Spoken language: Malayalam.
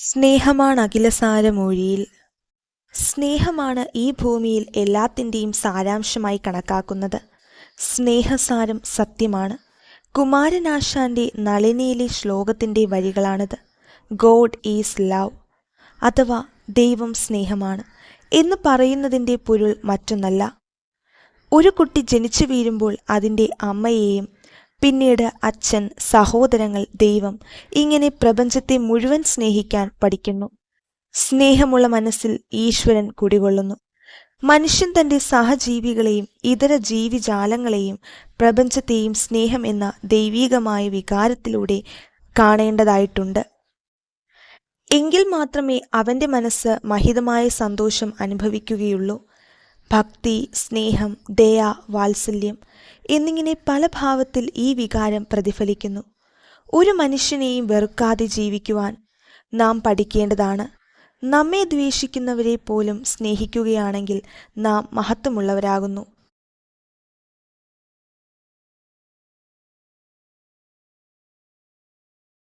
സ്നേഹമാണ് അഖിലസാരമൊഴിയിൽ സ്നേഹമാണ് ഈ ഭൂമിയിൽ എല്ലാത്തിന്റെയും സാരാംശമായി കണക്കാക്കുന്നത്. സ്നേഹസാരം സത്യമാണ്. കുമാരനാശാന്റെ നളിനിയിലെ ശ്ലോകത്തിന്റെ വരികളാണിത്. ഗോഡ് ഈസ് ലവ് അഥവാ ദൈവം സ്നേഹമാണ് എന്ന് പറയുന്നതിന്റെ പൊരുൾ മറ്റൊന്നല്ല. ഒരു കുട്ടി ജനിച്ചു വീഴുമ്പോൾ അതിന്റെ അമ്മയെയും പിന്നീട് അച്ഛൻ സഹോദരങ്ങൾ ദൈവം ഇങ്ങനെ പ്രപഞ്ചത്തെ മുഴുവൻ സ്നേഹിക്കാൻ പഠിക്കുന്നു. സ്നേഹമുള്ള മനസ്സിൽ ഈശ്വരൻ കുടികൊള്ളുന്നു. മനുഷ്യൻ തന്റെ സഹജീവികളെയും ഇതര ജീവിജാലങ്ങളെയും പ്രപഞ്ചത്തെയും സ്നേഹം എന്ന ദൈവീകമായ വികാരത്തിലൂടെ കാണേണ്ടതായിട്ടുണ്ട്. എങ്കിൽ മാത്രമേ അവന്റെ മനസ്സ് മഹിതമായ സന്തോഷം അനുഭവിക്കുകയുള്ളൂ. ഭക്തി സ്നേഹം ദയ വാത്സല്യം എന്നിങ്ങനെ പല ഭാവത്തിൽ ഈ വികാരം പ്രതിഫലിക്കുന്നു. ഒരു മനുഷ്യനെയും വെറുക്കാതെ ജീവിക്കുവാൻ നാം പഠിക്കേണ്ടതാണ്. നമ്മെ ദ്വേഷിക്കുന്നവരെ പോലും സ്നേഹിക്കുകയാണെങ്കിൽ നാം മഹത്വമുള്ളവരാകുന്നു.